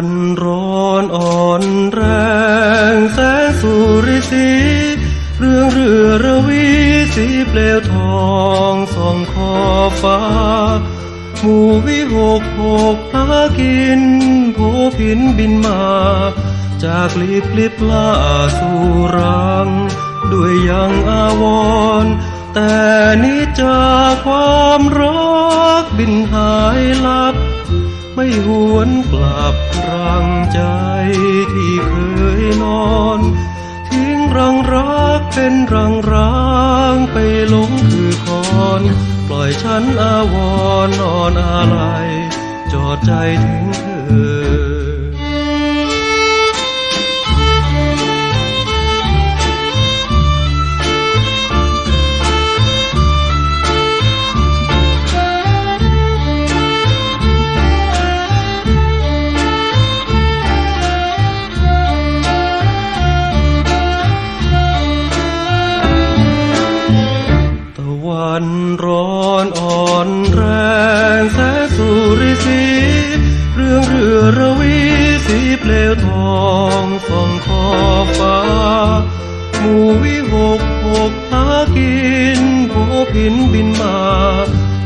อนอ่อนแรงแสงสุริสีเรื่องเรือระวีสีเปลวทองส่องขอบฟ้า หมู่วิหกหกหากินโผพินบินมา จากลิบลิบล่าสู่รัง ด้วยยังอาวร แต่นิจจากความรัก ไม่หวนกลับรังใจที่เคยนอน ทิ้งรังรักเป็นรังร้างไปหลงคือคอน ปล่อยฉันอาวรนอนอะไรจอดใจถึงเธอ อนแรงแสงสุริสีเรื่องเรือระวีสีเปลวทองส่องขอบฟ้า หมู่วิหกหกหากินโผพินบินมา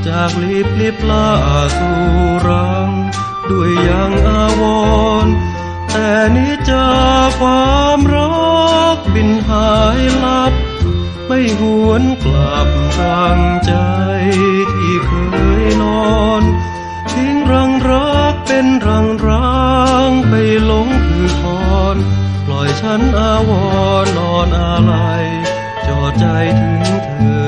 จากลิบลิบลาสู่รัง ด้วยยังอาวรแต่นิจจาความรักบินหายลับ ไม่หวนกลับรังใจที่ เคยนอนทิ้งรังรักเป็นรังร้างไปหลงคือคอนปล่อยฉันอาวรนอนอะไรจอดใจถึงเธอ